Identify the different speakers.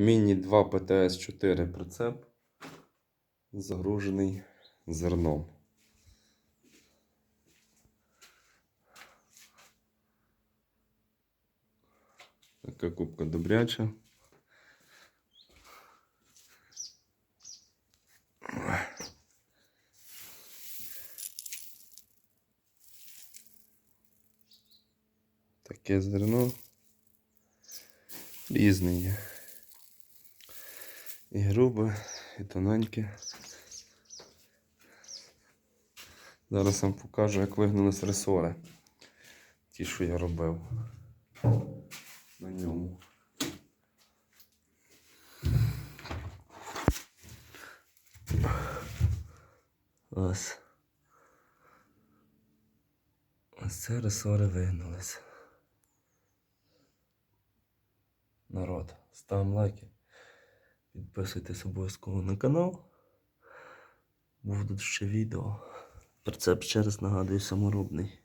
Speaker 1: Міні 2 ПТС 4 прицеп, загружений зерном. Така кубка добряча. Таке зерно різне є. І грубе, і тоненьке. Зараз вам покажу, як вигнали ресори. Ті, що я робив на ньому. Ось. Ось це ресори вигнулись. Народ, ставимо лайки. Підписуйтесь обов'язково на канал. Будуть ще відео. Прицеп через нагадую саморобний.